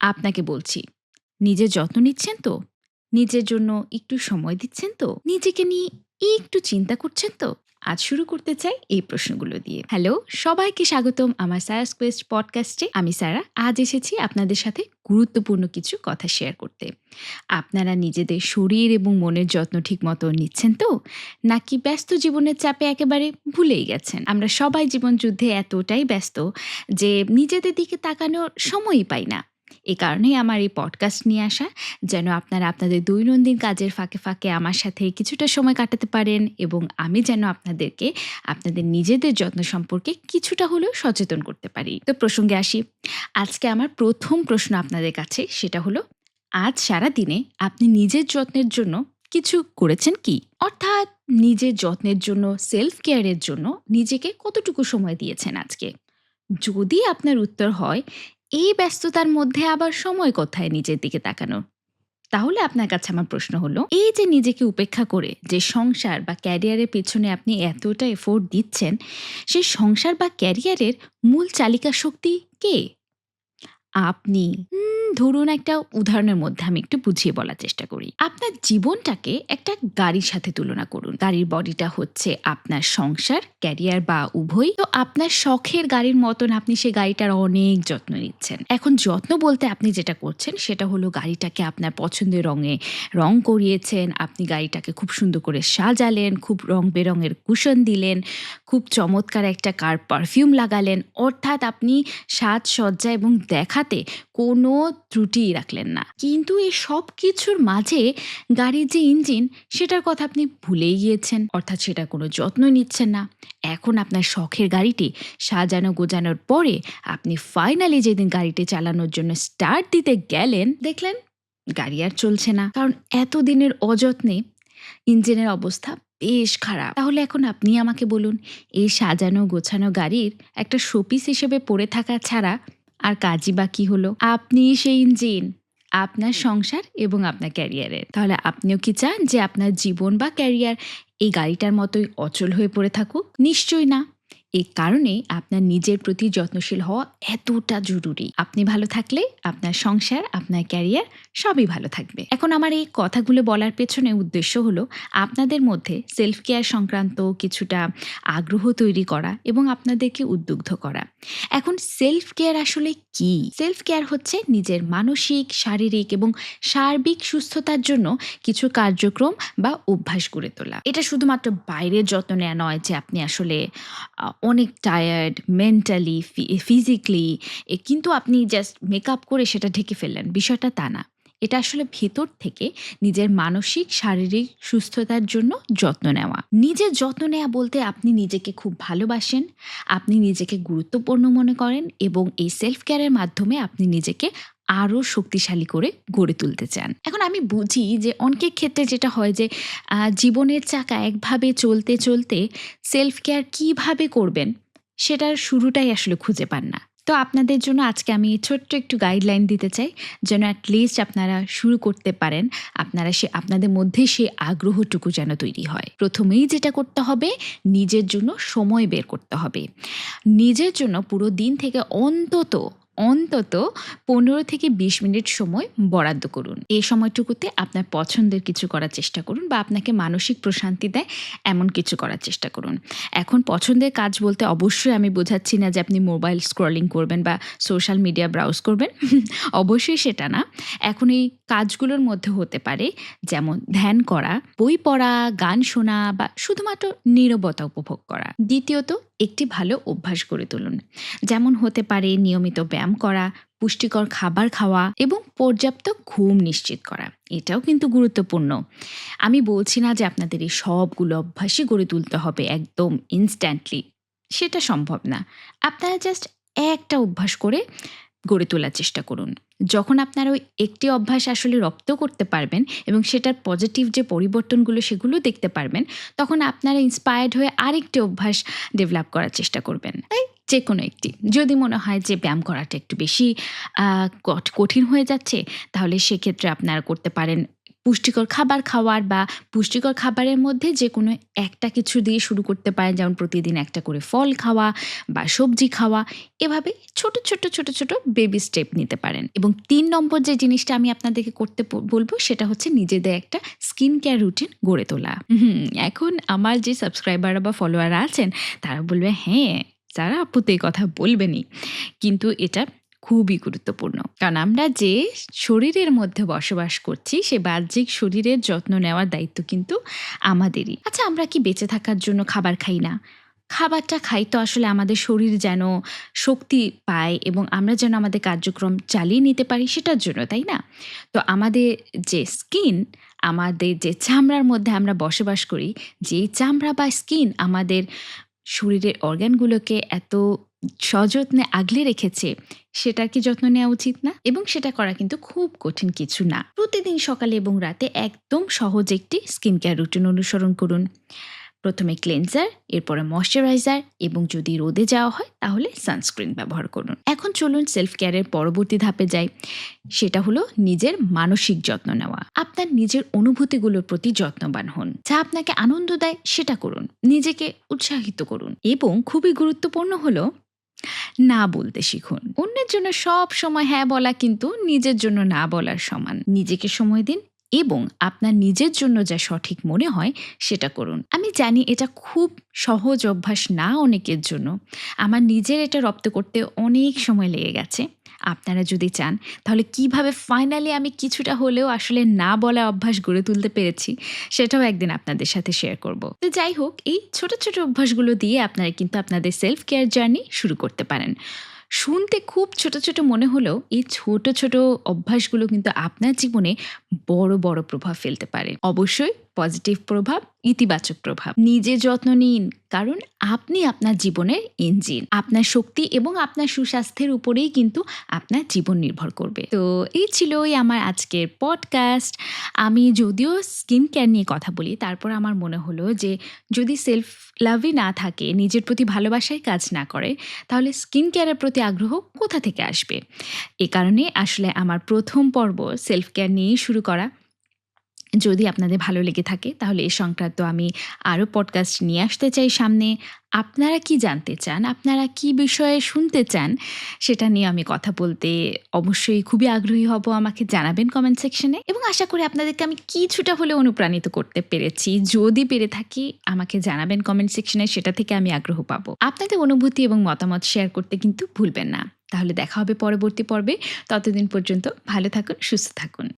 আপনাকে বলছি, নিজের যত্ন নিচ্ছেন তো? নিজের জন্য একটু সময় দিচ্ছেন তো? নিজেকে নিয়ে একটু চিন্তা করছেন তো? আজ শুরু করতে চাই এই প্রশ্নগুলো দিয়ে। হ্যালো, সবাইকে স্বাগতম আমার সারাস কোয়েস্ট পডকাস্টে আমি সারা আজ এসেছি আপনাদের সাথে গুরুত্বপূর্ণ কিছু কথা শেয়ার করতে। আপনারা নিজেদের শরীর এবং মনের যত্ন ঠিক মতো নিচ্ছেন তো? নাকি ব্যস্ত জীবনের চাপে একেবারে ভুলেই গেছেন? আমরা সবাই জীবন যুদ্ধে এতটাই ব্যস্ত যে নিজেদের দিকে তাকানোর সময়ই পাই না। এ কারণেই আমার এই পডকাস্ট নিয়ে আসা। যেন আপনারা আপনাদের দৈনন্দিন কাজের ফাঁকে ফাঁকে আমার সাথে কিছুটা সময় কাটাতে পারেন এবং আমি যেন আপনাদেরকে, আপনাদের নিজেদের যত্ন সম্পর্কে কিছুটা হলেও সচেতন করতে পারি। তো প্রসঙ্গে আসি। আজকে আমার প্রথম প্রশ্ন আপনাদের কাছে, সেটা হলো, আজ সারা দিনে আপনি নিজের যত্নের জন্য কিছু করেছেন কি? অর্থাৎ নিজের যত্নের জন্য সেলফ কেয়ারের জন্য নিজেকে কতটুকু সময় দিয়েছেন আজকে? যদি আপনার উত্তর হয় এই ব্যস্ততার মধ্যে আবার সময় কোথায় নিজের দিকে তাকানো? তাহলে আপনার কাছে আমার প্রশ্ন হলো, এই যে নিজেকে উপেক্ষা করে যে সংসার বা ক্যারিয়ারের পেছনে আপনি এতটা এফোর্ট দিচ্ছেন, সেই সংসার বা ক্যারিয়ারের মূল চালিকা শক্তি কে? আপনি ধরুন একটা উদাহরণের মধ্যে আমি একটু বুঝিয়ে বলার চেষ্টা করি। আপনার জীবনটাকে একটা গাড়ির সাথে তুলনা করুন। গাড়ির বডিটা হচ্ছে আপনার সংসার ক্যারিয়ার বা উভয়। তো আপনার শখের গাড়ির মতন আপনি সেই গাড়িটার অনেক যত্ন নিচ্ছেন। এখন যত্ন বলতে আপনি যেটা করছেন সেটা হলো গাড়িটাকে আপনার পছন্দের রঙে রং করিয়েছেন, আপনি গাড়িটাকে খুব সুন্দর করে সাজালেন, খুব রং বেরঙের কুশন দিলেন, খুব চমৎকার একটা কার পারফিউম লাগালেন। অর্থাৎ আপনি সাজসজ্জা এবং দেখাতে কোনো ত্রুটি রাখলেন না। কিন্তু এই সব কিছুর মাঝে গাড়ির যে ইঞ্জিন, সেটার কথা আপনি ভুলেই গিয়েছেন। অর্থাৎ সেটা কোনো যত্ন নিচ্ছেন না। এখন আপনার শখের গাড়িটি সাজানো গোজানোর পরে আপনি ফাইনালি যেদিন গাড়িটি চালানোর জন্য স্টার্ট দিতে গেলেন, দেখলেন গাড়ি আর চলছে না। কারণ এতদিনের অযত্নে ইঞ্জিনের অবস্থা বেশ খারাপ। তাহলে এখন আপনি আমাকে বলুন, এই সাজানো গোছানো গাড়ির একটা শোপিস হিসেবে পড়ে থাকা ছাড়া আর কাজই বা কী হলো। আপনি সেই ইঞ্জিন আপনার সংসার এবং আপনার ক্যারিয়ারের। তাহলে আপনিও কি চান যে আপনার জীবন বা ক্যারিয়ার এই গাড়িটার মতোই অচল হয়ে পড়ে থাকুক? নিশ্চয়ই না। এই কারণেই আপনার নিজের প্রতি যত্নশীল হওয়া এতটা জরুরি। আপনি ভালো থাকলে আপনার সংসার, আপনার ক্যারিয়ার সবই ভালো থাকবে। এখন আমার এই কথাগুলো বলার পেছনে উদ্দেশ্য হলো আপনাদের মধ্যে সেলফ কেয়ার সংক্রান্ত কিছুটা আগ্রহ তৈরি করা এবং আপনাদেরকে উদ্বুদ্ধ করা। এখন সেলফ কেয়ার আসলে কি? সেলফ কেয়ার হচ্ছে নিজের মানসিক, শারীরিক এবং সার্বিক সুস্থতার জন্য কিছু কার্যক্রম বা অভ্যাস গড়ে তোলা। এটা শুধুমাত্র বাইরের যত্ন নেওয়া নয় যে আপনি আসলে অনেক টায়ার্ড মেন্টালি ফিজিক্যালি কিন্তু আপনি জাস্ট মেকআপ করে সেটা ঢেকে ফেললেন। বিষয়টা তা না। এটা আসলে ভেতর থেকে নিজের মানসিক, শারীরিক সুস্থতার জন্য যত্ন নেওয়া। নিজের যত্ন নেওয়া বলতে আপনি নিজেকে খুব ভালোবাসেন, আপনি নিজেকে গুরুত্বপূর্ণ মনে করেন এবং এই সেলফ কেয়ারের মাধ্যমে আপনি নিজেকে আরও শক্তিশালী করে গড়ে তুলতে চান। এখন আমি বুঝি যে অনেকের ক্ষেত্রে যেটা হয় যে জীবনের চাকা একভাবে চলতে চলতে সেলফ কেয়ার কীভাবে করবেন সেটার শুরুটাই আসলে খুঁজে পান না। তো আপনাদের জন্য আজকে আমি ছোট্ট একটু গাইডলাইন দিতে চাই, যেন অ্যাটলিস্ট আপনারা শুরু করতে পারেন, আপনারা সে, আপনাদের মধ্যে সেই আগ্রহটুকু যেন তৈরি হয়। প্রথমেই যেটা করতে হবে, নিজের জন্য সময় বের করতে হবে। নিজের জন্য পুরো দিন থেকে অন্তত অন্তত পনেরো থেকে বিশ মিনিট সময় বরাদ্দ করুন। এই সময়টুকুতে আপনার পছন্দের কিছু করার চেষ্টা করুন বা আপনাকে মানসিক প্রশান্তি দেয় এমন কিছু করার চেষ্টা করুন। এখন পছন্দের কাজ বলতে অবশ্যই আমি বোঝাচ্ছি না যে আপনি মোবাইল স্ক্রলিং করবেন বা সোশ্যাল মিডিয়া ব্রাউজ করবেন। অবশ্যই সেটা না। এখন এই কাজগুলোর মধ্যে হতে পারে যেমন ধ্যান করা, বই পড়া, গান শোনা বা শুধুমাত্র নীরবতা উপভোগ করা। দ্বিতীয়ত একটি ভালো অভ্যাস গড়ে তুলুন। যেমন হতে পারে নিয়মিত ব্যায়াম করা, পুষ্টিকর খাবার খাওয়া এবং পর্যাপ্ত ঘুম নিশ্চিত করা। এটাও কিন্তু গুরুত্বপূর্ণ। আমি বলছি না যে আপনাদের এই সবগুলো অভ্যাসই গড়ে তুলতে হবে একদম ইনস্ট্যান্টলি সেটা সম্ভব না। আপনারা জাস্ট একটা অভ্যাস করে গড়ে তোলার চেষ্টা করুন। যখন আপনার ওই একটি অভ্যাস আসলে রপ্ত করতে পারবেন এবং সেটার পজিটিভ যে পরিবর্তনগুলো সেগুলো দেখতে পারবেন, তখন আপনারা ইন্সপায়ার্ড হয়ে আরেকটি অভ্যাস ডেভেলপ করার চেষ্টা করবেন। তাই যে কোনো একটি। যদি মনে হয় যে ব্যায়াম করাটা একটু বেশি কঠিন হয়ে যাচ্ছে, তাহলে সেক্ষেত্রে আপনারা করতে পারেন পুষ্টিকর খাবার খাওয়ার বা পুষ্টিকর খাবারের মধ্যে যে কোনো একটা কিছু দিয়ে শুরু করতে পারেন। যেমন প্রতিদিন একটা করে ফল খাওয়া বা সবজি খাওয়া। এভাবে ছোট ছোট ছোট ছোট বেবি স্টেপ নিতে পারেন। এবং তিন নম্বর যে জিনিসটা আমি আপনাদেরকে করতে বলব সেটা হচ্ছে নিজেদের একটা স্কিন কেয়ার রুটিন গড়ে তোলা। হুম, এখন আমার যে সাবস্ক্রাইবার বা ফলোয়ার আছেন, তারা বলবে হ্যাঁ যারা আপু তো এই কথা বলবেনই। কিন্তু এটা খুবই গুরুত্বপূর্ণ। কারণ আমরা যে শরীরের মধ্যে বসবাস করছি, সে বাহ্যিক শরীরের যত্ন নেওয়ার দায়িত্ব কিন্তু আমাদেরই। আচ্ছা আমরা কি বেঁচে থাকার জন্য খাবার খাই না? খাবারটা খাই তো আসলে আমাদের শরীর যেন শক্তি পায় এবং আমরা যেন আমাদের কার্যক্রম চালিয়ে নিতে পারি সেটার জন্য, তাই না? তো আমাদের যে স্কিন, আমাদের যে চামড়ার মধ্যে আমরা বসবাস করি যে চামড়া বা স্কিন আমাদের শরীরের অর্গানগুলোকে এত সযত্নে আগলে রেখেছে সেটার কি যত্ন নেওয়া উচিত না? এবং সেটা করা কিন্তু খুব কঠিন কিছু না। প্রতিদিন সকালে এবং রাতে একদম সহজ একটি স্কিন কেয়ার রুটিন অনুসরণ করুন। প্রথমে ক্লেনজার, এরপরে ময়শ্চারাইজার এবং যদি রোদে যাওয়া হয়, তাহলে সানস্ক্রিন ব্যবহার করুন। এখন চলুন সেলফ কেয়ারের পরবর্তী ধাপে যাই। সেটা হলো নিজের মানসিক যত্ন নেওয়া। আপনার নিজের অনুভূতিগুলোর প্রতি যত্নবান হন। যা আপনাকে আনন্দ দেয়, সেটা করুন। নিজেকে উৎসাহিত করুন। এবং খুবই গুরুত্বপূর্ণ হলো না বলতে শিখুন। অন্যের জন্য সব সময় হ্যাঁ বলা কিন্তু নিজের জন্য না বলার সমান। নিজেকে সময় দিন এবং আপনার নিজের জন্য যা সঠিক মনে হয় সেটা করুন। আমি জানি এটা খুব সহজ অভ্যাস না অনেকের জন্য। আমার নিজের এটা রপ্ত করতে অনেক সময় লেগে গেছে। আপনারা যদি চান, তাহলে কীভাবে ফাইনালি আমি কিছুটা হলেও আসলে না বলা অভ্যাস গড়ে তুলতে পেরেছি, সেটাও একদিন আপনাদের সাথে শেয়ার করব। তো যাই হোক, এই ছোট ছোট অভ্যাসগুলো দিয়ে আপনারা কিন্তু আপনাদের সেলফ কেয়ার জার্নি শুরু করতে পারেন। শুনতে খুব ছোট ছোট মনে হলেও এই ছোট ছোট অভ্যাসগুলো কিন্তু আপনার জীবনে বড় বড় প্রভাব ফেলতে পারে। অবশ্যই পজিটিভ প্রভাব, ইতিবাচক প্রভাব। নিজে যত্ন নিন, কারণ আপনি আপনার জীবনের ইঞ্জিন আপনার শক্তি এবং আপনার সুস্বাস্থ্যের উপরেই কিন্তু আপনার জীবন নির্ভর করবে। তো এই ছিলই আমার আজকের পডকাস্ট আমি যদিও স্কিন কেয়ার নিয়ে কথা বলি, তারপর আমার মনে হলো যে যদি সেলফ লাভই না থাকে, নিজের প্রতি ভালোবাসায় কাজ না করে, তাহলে স্কিন কেয়ারের প্রতি আগ্রহ কোথা থেকে আসবে? এ কারণে আসলে আমার প্রথম পর্ব সেলফ কেয়ার নিয়েই শুরু করা। যদি আপনাদের ভালো লেগে থাকে, তাহলে এ সংক্রান্ত আমি আরও পডকাস্ট নিয়ে আসতে চাই সামনে। আপনারা কি জানতে চান? আপনারা কি বিষয়ে শুনতে চান? সেটা নিয়ে আমি কথা বলতে অবশ্যই খুবই আগ্রহী হব। আমাকে জানাবেন কমেন্ট সেকশনে এবং আশা করি আপনাদেরকে আমি কিছুটা হলে অনুপ্রাণিত করতে পেরেছি। যদি পেরে থাকি, আমাকে জানাবেন কমেন্ট সেকশনে সেটা থেকে আমি আগ্রহ পাবো। আপনাদের অনুভূতি এবং মতামত শেয়ার করতে কিন্তু ভুলবেন না। তাহলে দেখা হবে পরবর্তী পর্বে। ততদিন পর্যন্ত ভালো থাকুন, সুস্থ থাকুন।